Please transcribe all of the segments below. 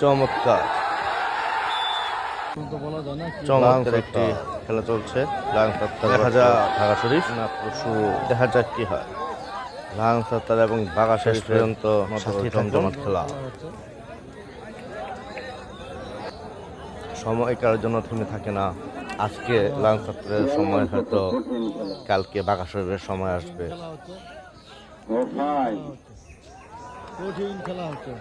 চমৎকার। চমৎকার একটি খেলা চলছে। দেখা যাক। ঢাকা শরীফ। না পরশু দেখা যাক কি হয়। লাং সত্তার এবং বাঘা শেষ পর্যন্ত জমজমাট খেলা। সময় কারোর জন্য থেমে থাকে না। আজকে লাং সত্তরের সময় হয়তো কালকে বাঘা শরীফের সময় আসবে। কঠিন খেলা হচ্ছে।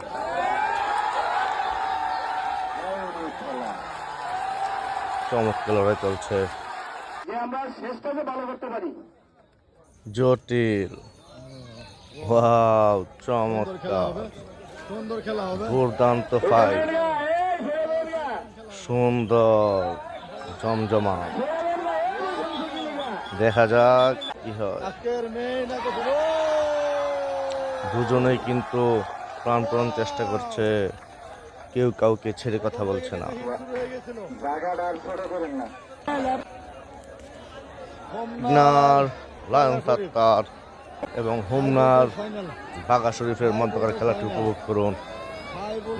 চমৎকার লড়াই চলছে। জটিল। ওয়াও চমৎকার। দুর্দান্ত ফাইট সুন্দর জমজমা দেখা যাক কি হয়। দুজনেই কিন্তু প্রাণপণ চেষ্টা করছে। কেউ কাউকে ছেড়ে কথা বলছে না। এবং হোমনার বাগা শরীফের মধ্যকার খেলাটি উপভোগ করুন।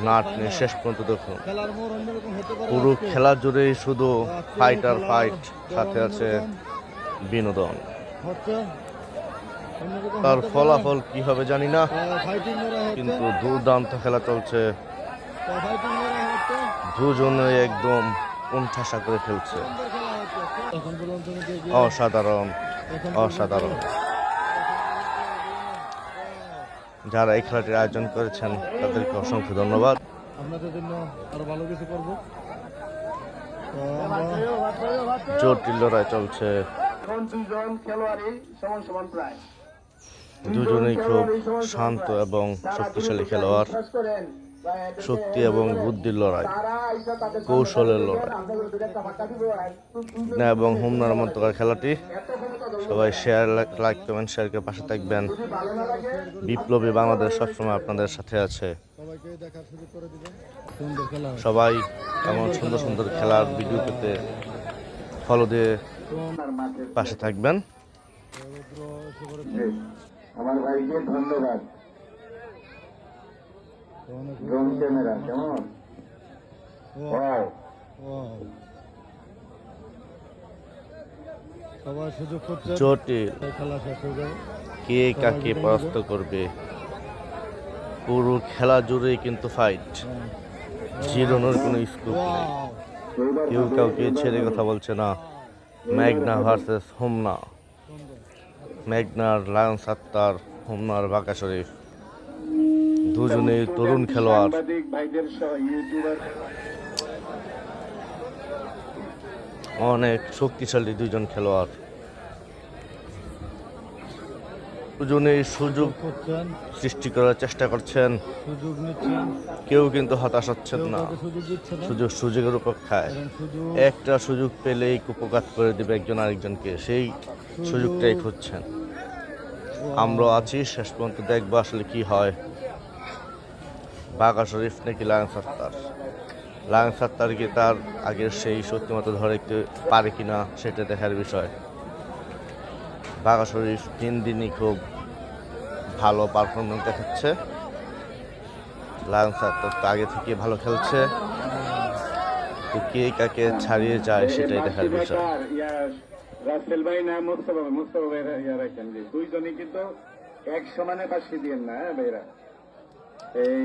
নাট নিয়ে শেষ পর্যন্ত দেখুন। পারে। খেলা জুড়েই শুধু ফাইট আর ফাইট সাথে আছে বিনোদন। তার ফলাফল কি হবে জানি না, কিন্তু দুর্দান্ত খেলা চলছে দুজনে একদম উনঠাসা করে এগিয়ে- অসাধারণ অসাধারণ। যারা এই খেলাটির আয়োজন করেছেন তাদেরকে অসংখ্য ধন্যবাদ। আপনাদের জন্য আরও ভালো কিছু করব। তো আমরা জটিল লড়াই চলছে। এখন দুজন খেলোয়াড়ই সমান সমান প্রায়। দুজনেই খুব শান্ত এবং শক্তিশালী খেলোয়াড়। শক্তি এবং বুদ্ধির লড়াই, কৌশলের লড়াই না, এবং হোমনার মধ্যকার খেলাটি, সবাই শেয়ার লাইক কমেন্ট শেয়ারকে পাশে থাকবেন বিপ্লবী বাংলাদেশ সবসময় আপনাদের সাথে আছে। সবাই এমন সুন্দর সুন্দর খেলার ভিডিও পেতে ফলো দিয়ে পাশে থাকবেন। আমার ভাইকে ধন্যবাদ ড্রোন ক্যামেরা কেমন জটিল। হয়ে কে কাকে পরাস্ত করবে? পুরো খেলা জুড়েই কিন্তু ফাইট জিরোনোর কোনো স্কোপ নেই। কেউ কাউকে ছেড়ে কথা বলছে। না। ম্যাগনা ভার্সেস হোমনা। ম্যাগনার লায়ন সাত্তার হোমনার বাঁকা শরীফ। দুজনেই তরুণ খেলোয়াড়। অনেক শক্তিশালী দুজন খেলোয়াড়। দুজনেই সুযোগ সৃষ্টি করার চেষ্টা করছেন। কেউ কিন্তু হতাশ হচ্ছেন না। সুযোগ সুযোগের অপেক্ষায় কারণ একটা সুযোগ পেলেই কুপকাত করে দেবে একজন আরেকজনকে। সেই সুযোগটাই খুঁজছেন। আমরা আছি শেষ পর্যন্ত দেখব আসলে কি হয়। বাঘা শরীফ নাকি লায়ন সত্তার লায়ন সত্তার কি তার আগের সেই সত্যি মতো ধরে পারে কিনা সেটা দেখার বিষয়। বাঘা শরীফ তিন দিনই খুব ভালো পারফরমেন্স দেখাচ্ছে। লায়ন সত্তার তো আগে থেকে ভালো খেলছে। তো কে কাকে ছাড়িয়ে যায় সেটাই দেখার বিষয়। না কিন্তু এক সমানে পাশে দিয়েন না হ্যাঁ ভাইরা? এই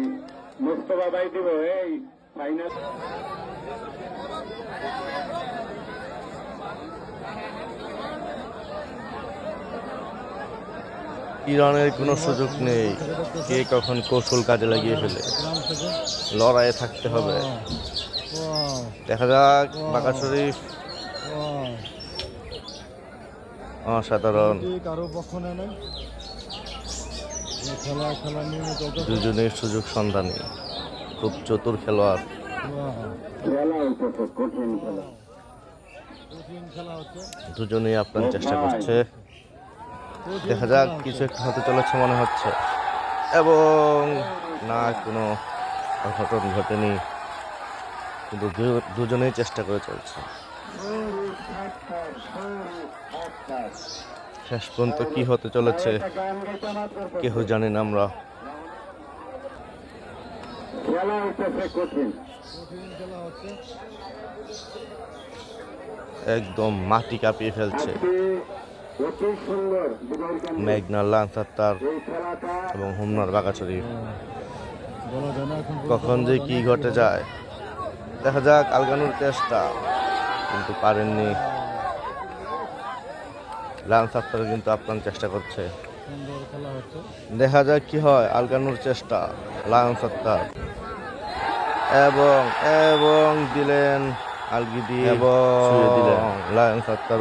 মোস্তফা ভাই দিব, এই ফাইনাল ইরানের কোনো সুযোগ নেই। কে কখন কৌশল কাজে লাগিয়ে ফেলে? লড়াইয়ে থাকতে হবে। দেখা যাক বাঁকা শরীফ। অসাধারণ নাই এই খেলা খেলা নিয়মিত চলছে। দুজনের সুযোগ সন্ধানী। খুব চতুর খেলোয়াড়। দুজনেই আপনার চেষ্টা করছে। দেখা যাক, কিছু একটা হতে চলেছে মনে হচ্ছে। এবং না, কোনো অঘটন ঘটেনি। কিন্তু দুজনেই চেষ্টা করে চলছে। শেষ পর্যন্ত কি হতে চলেছে। কেহ জানি না আমরা। একদম মাটি কাঁপিয়ে ফেলছে। মেঘনা এই এবং হোমনার বাগাছড়ি কখন যে কি ঘটে যায়, দেখা যাক, আলগানোর চেষ্টা, কিন্তু পারেননি। লানসাত্তার কিন্তু আপ্রাণ চেষ্টা করছে। দেখা যাক কি হয় আলগানোর চেষ্টা লায়ন সত্তার। এবং এবং দিলেন আলগি দিয়ে এবং দিলেন। লায়ন সত্তার